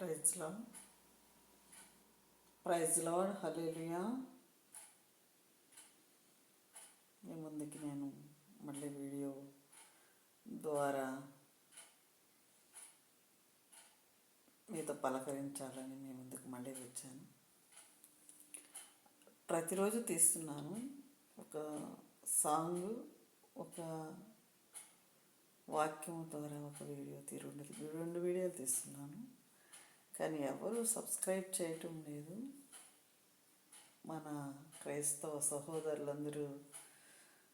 ప్రైజ్లో praise Lord hallelujah మీ ముందుకి నేను మళ్ళీ వీడియో ద్వారా మీతో పలకరించాలని మీ ముందుకు మళ్ళీ వచ్చాను. ప్రతిరోజు తీస్తున్నాను ఒక సాంగ్ ఒక వాక్యం ద్వారా ఒక వీడియో తీరు రెండు రెండు వీడియోలు తీస్తున్నాను. కానీ ఎవరు సబ్స్క్రైబ్ చేయటం లేదు. మన క్రైస్తవ సహోదరులందరూ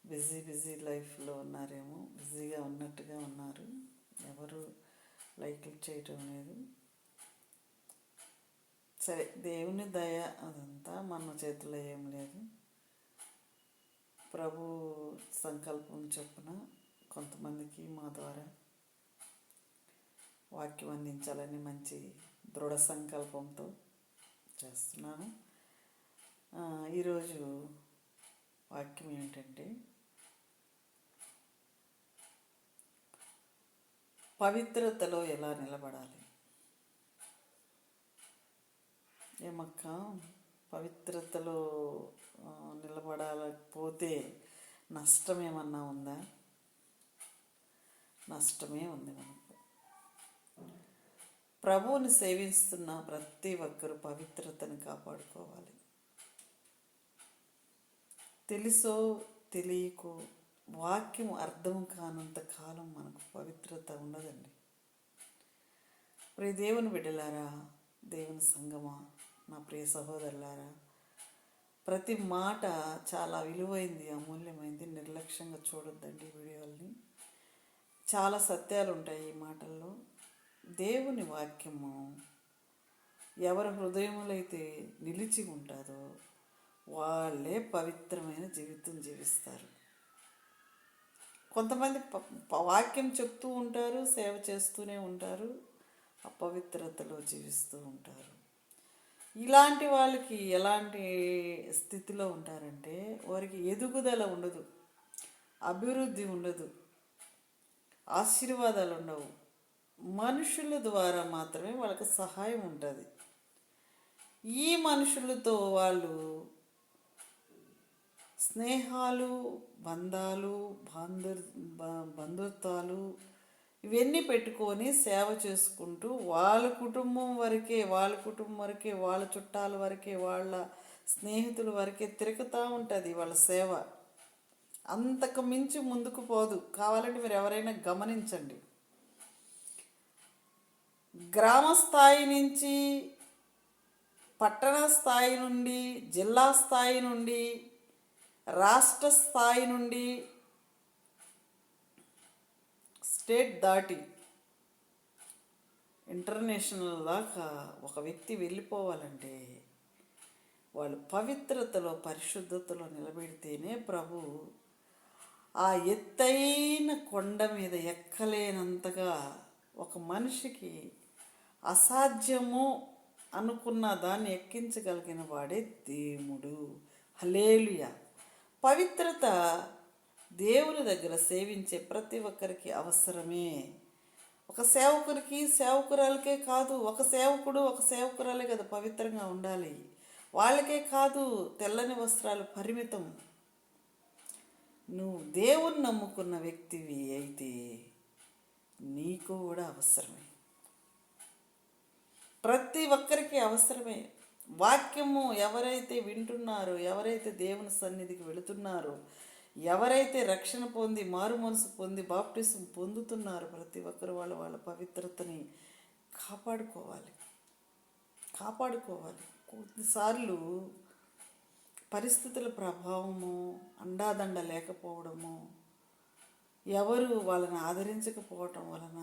బిజీ బిజీ లైఫ్లో ఉన్నారేమో బిజీగా ఉన్నట్టుగా ఉన్నారు. ఎవరు లైక్లు చేయటం లేదు. సరే దేవుని దయ అదంతా మన చేతిలో ఏం లేదు. ప్రభు సంకల్పం చొప్పున కొంతమందికి మా ద్వారా వాక్యం అందించాలని మంచి దృఢ సంకల్పంతో చేస్తున్నాను ఈరోజు వాక్యం ఏంటంటే పవిత్రతలో ఎలా నిలబడాలి? ఏమక్క పవిత్రతలో నిలబడాలకపోతే నిలబడకపోతే నష్టం ఏమన్నా ఉందా? నష్టమే ఉంది మనకు. ప్రభువుని సేవిస్తున్న ప్రతి ఒక్కరూ పవిత్రతను కాపాడుకోవాలి. తెలుసో తెలియకో వాక్యం అర్థం కానంత కాలం మనకు పవిత్రత ఉండదండి. ప్రియ దేవుని బిడ్డలారా దేవుని సంగమా నా ప్రియ సహోదరులారా ప్రతి మాట చాలా విలువైంది అమూల్యమైంది నిర్లక్ష్యంగా చూడొద్దండి వీడియోల్ని. చాలా సత్యాలు ఉంటాయి ఈ మాటల్లో. దేవుని వాక్యము ఎవరి హృదయములైతే అయితే నిలిచి ఉంటుందో వాళ్ళే పవిత్రమైన జీవితం జీవిస్తారు. కొంతమంది ప- వాక్యం చెప్తూ ఉంటారు సేవ చేస్తూనే ఉంటారు అపవిత్రతలో జీవిస్తూ ఉంటారు. ఇలాంటి వాళ్ళకి ఎలాంటి స్థితిలో ఉంటారంటే వారికి ఎదుగుదల ఉండదు అభివృద్ధి ఉండదు ఆశీర్వాదాలు ఉండవు. మనుషుల ద్వారా మాత్రమే వాళ్ళకి సహాయం ఉంటుంది. ఈ మనుషులతో వాళ్ళు స్నేహాలు బంధాలు బంధు బంధుత్వాలు ఇవన్నీ పెట్టుకొని సేవ చేసుకుంటూ వాళ్ళ కుటుంబం వరకే వాళ్ళ కుటుంబం వరకే వాళ్ళ చుట్టాల వరకే వాళ్ళ స్నేహితుల వరకే తిరుగుతూ ఉంటుంది వాళ్ళ సేవ. అంతకు మించి ముందుకు పోదు. కావాలంటే మీరు ఎవరైనా గమనించండి. గ్రామ స్థాయి నుంచి పట్టణ స్థాయి నుండి జిల్లా స్థాయి నుండి రాష్ట్ర స్థాయి నుండి స్టేట్ దాటి ఇంటర్నేషనల్ దాకా ఒక వ్యక్తి వెళ్ళిపోవాలంటే వాళ్ళు పవిత్రతలో పరిశుద్ధతలో నిలబెడితేనే ప్రభు ఆ ఎత్తైన కొండ మీద ఎక్కలేనంతగా ఒక మనిషికి అసాధ్యము అనుకున్న దాన్ని ఎక్కించగలిగిన వాడే దేవుడు. హలేలుయ పవిత్రత దేవుని దగ్గర సేవించే ప్రతి ఒక్కరికి అవసరమే. ఒక సేవకుడికి సేవకురాలకే కాదు ఒక సేవకుడు ఒక సేవకురాలే కదా పవిత్రంగా ఉండాలి. వాళ్ళకే కాదు తెల్లని వస్త్రాలు పరిమితం. నువ్వు దేవుని నమ్ముకున్న వ్యక్తివి అయితే నీకు కూడా అవసరమే. ప్రతి ఒక్కరికి అవసరమే. వాక్యము ఎవరైతే వింటున్నారో ఎవరైతే దేవుని సన్నిధికి వెళుతున్నారో ఎవరైతే రక్షణ పొంది మారు మనసు పొంది బాప్టిజం పొందుతున్నారో ప్రతి ఒక్కరు వాళ్ళ వాళ్ళ పవిత్రతని కాపాడుకోవాలి. కాపాడుకోవాలి. కొన్నిసార్లు పరిస్థితుల ప్రభావము అండాదండ లేకపోవడము ఎవరు వాళ్ళని ఆదరించకపోవటం వలన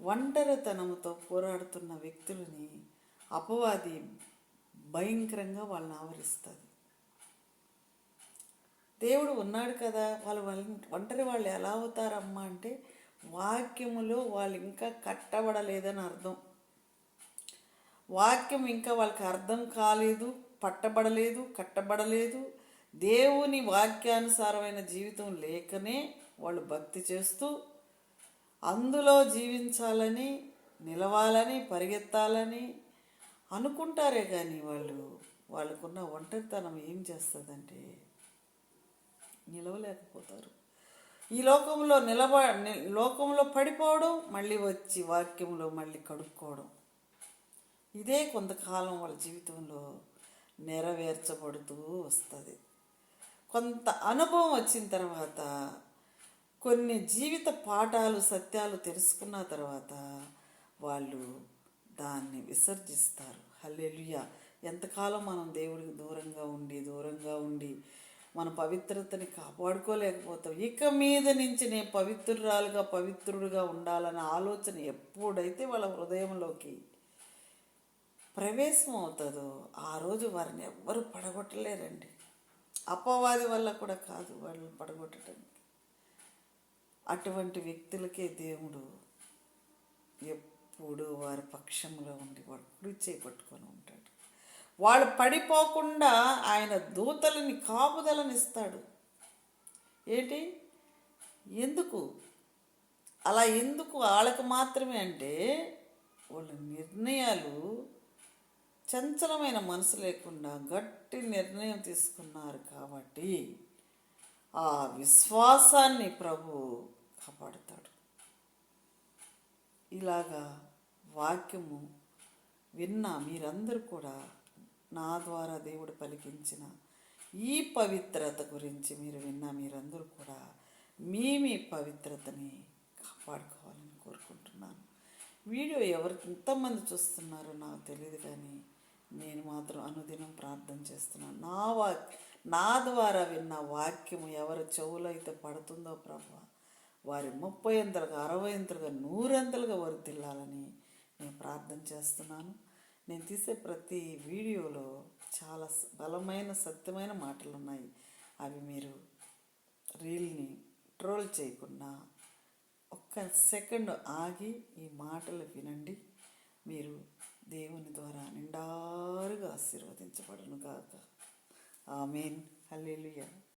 ఒంటరితనంతో పోరాడుతున్న వ్యక్తులని అపవాది భయంకరంగా వాళ్ళని ఆవరిస్తుంది. దేవుడు ఉన్నాడు కదా వాళ్ళు వాళ్ళ ఒంటరి వాళ్ళు ఎలా అవుతారమ్మా అంటే వాక్యములో వాళ్ళు ఇంకా కట్టబడలేదని అర్థం. వాక్యం ఇంకా వాళ్ళకి అర్థం కాలేదు పట్టబడలేదు కట్టబడలేదు. దేవుని వాక్యానుసారమైన జీవితం లేకనే వాళ్ళు భక్తి చేస్తూ అందులో జీవించాలని నిలవాలని పరిగెత్తాలని అనుకుంటారే కానీ వాళ్ళు. వాళ్ళకున్న ఒంటరితనం ఏం చేస్తుందంటే నిలవలేకపోతారు. ఈ లోకంలో నిలబ లోకంలో పడిపోవడం మళ్ళీ వచ్చి వాక్యంలో మళ్ళీ కడుక్కోవడం. ఇదే కొంతకాలం వాళ్ళ జీవితంలో నెరవేర్చబడుతూ వస్తుంది. కొంత అనుభవం వచ్చిన తర్వాత కొన్ని జీవిత పాఠాలు సత్యాలు తెలుసుకున్న తర్వాత వాళ్ళు దాన్ని విసర్జిస్తారు. హల్లెలూయా! ఎంతకాలం మనం దేవుడికి దూరంగా ఉండి దూరంగా ఉండి మన పవిత్రతని కాపాడుకోలేకపోతాం. ఇక మీద నుంచి నేను పవిత్రురాలుగా పవిత్రుడుగా ఉండాలన్న ఆలోచన ఎప్పుడైతే వాళ్ళ హృదయంలోకి ప్రవేశం అవుతుందో ఆ రోజు వారిని ఎవ్వరు పడగొట్టలేరండి. అపవాది వల్ల కూడా కాదు వాళ్ళని పడగొట్టడానికి అటువంటి వ్యక్తులకే దేవుడు ఎప్పుడు వారి పక్షంలో ఉండి వాడు కుడి చేపట్టుకొని ఉంటాడు. వాళ్ళు పడిపోకుండా ఆయన దూతలని కాపుదలనిస్తాడు ఏంటి? ఎందుకు? అలా ఎందుకు? వాళ్ళకి మాత్రమే అంటే వాళ్ళ నిర్ణయాలు చంచలమైన మనసు లేకుండా గట్టి నిర్ణయం తీసుకున్నారు కాబట్టి ఆ విశ్వాసాన్ని ప్రభు కాపాడుతాడు. ఇలాగా వాక్యము విన్న మీరందరూ కూడా నా ద్వారా దేవుడు పలికించిన ఈ పవిత్రత గురించి మీరు విన్న మీరందరూ కూడా మీ మీ పవిత్రతని కాపాడుకోవాలని కోరుకుంటున్నాను. వీడియో ఎవరు ఎంతమంది చూస్తున్నారో నాకు తెలియదు కానీ నేను మాత్రం అనుదినం ప్రార్థన చేస్తున్నాను. నా వాక్ నా ద్వారా విన్న వాక్యము ఎవరి చెవులో అయితే పడుతుందో ప్రభా వారి ముప్పై అంతలుగా అరవై అంతలుగా నూరంతలుగా తిల్లాలని నేను ప్రార్థన చేస్తున్నాను. నేను తీసే ప్రతి వీడియోలో చాలా బలమైన సత్యమైన మాటలు ఉన్నాయి అవి మీరు రీల్ని ట్రోల్ చేయకుండా ఒక్క సెకండ్ ఆగి ఈ మాటలు వినండి. మీరు దేవుని ద్వారా నిండారుగా ఆశీర్వదించబడును కాక ఆమెన్. హల్లెలూయా.